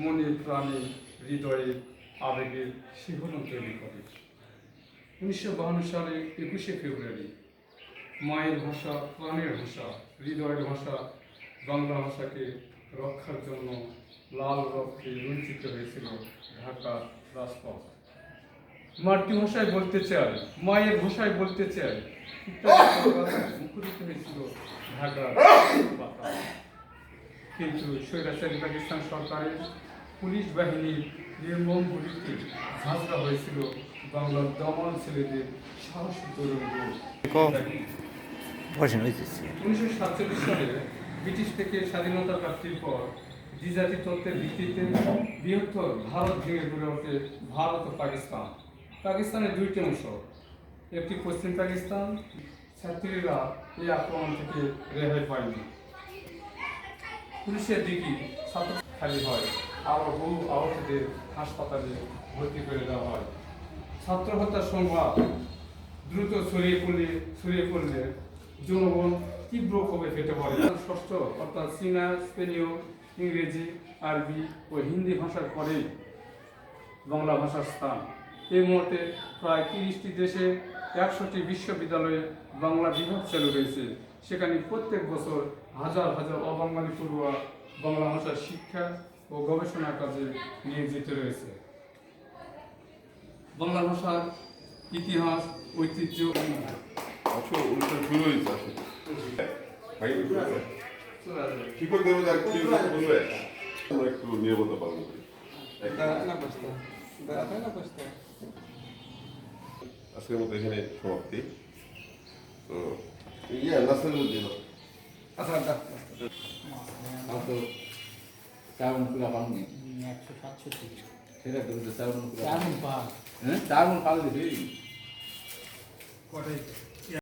মনে প্রাণে হৃদয়ে আবেগের শিহরণ তৈরি করে উনিশশো বাহান্ন সালে একুশে ফেব্রুয়ারি, মায়ের ভাষা, প্রাণের ভাষা, হৃদয়ের ভাষা, বাংলা ভাষাকে রক্ষার জন্য লাল রক্তে রঞ্চিত হয়েছিল ঢাকা রাজপথ মাতৃভাষায় বলতে চাই মায়ের ভাষায় বলতে চাই মুখরিত হয়েছিল ঢাকা। কিন্তু স্বৈরাচারী পাকিস্তান সরকারের পুলিশ বাহিনীর নির্মম গুলিতে ঝাঁঝরা হয়েছিল বাংলার দমন ছেলেদের সাহসী হইতেছে উনিশশো সাতচল্লিশ সালে ব্রিটিশ থেকে স্বাধীনতা প্রাপ্তির পর দ্বিজাতি তত্ত্বের ভিত্তিতে বৃহত্তর ভারত ভেঙে গড়ে ওঠে ভারত ও পাকিস্তান। পাকিস্তানের দুইটি অংশ একটি পশ্চিম পাকিস্তান ছাত্রীরা এই আক্রমণ থেকে রেহাই পায়নি। পুলিশের দিকে খালি হয়। আরও বহু আহতদের হাসপাতালে ভর্তি করে দেওয়া হয়। ছাত্র হত্যার সংবাদ দ্রুত ছড়িয়ে পড়লে ছড়িয়ে পড়লে জনগণ তীব্র ক্ষোভে ফেটে পড়ে। ষষ্ঠ অর্থাৎ চীনা স্পেনীয়, ইংরেজি, আরবি ও হিন্দি ভাষার পরে বাংলা ভাষার স্থান। এই মুহূর্তে প্রায় তিরিশটি দেশে একশোটি বিশ্ববিদ্যালয়ে বাংলা বিভাগ চালু রয়েছে সেখানে প্রত্যেক বছর হাজার হাজার অবাঙালি পড়ুয়া বাংলা ভাষার শিক্ষা ও গবেষণা কাজে নিয়োজিত রয়েছে। বাংলা ভাষার ইতিহাস ঐতিহ্য আমরা একটু নিরাপত্তা পালন করি। আজকের মতো এখানে সমাপ্তি। তো ইয়ে নাসের মধ্যে তো চাউন পুরা পালনি একশো সাতষট্টি সেটা কিন্তু চাউন পুরা চার মন পাঁচ হ্যাঁ চাউন পাল দিবি কটাই?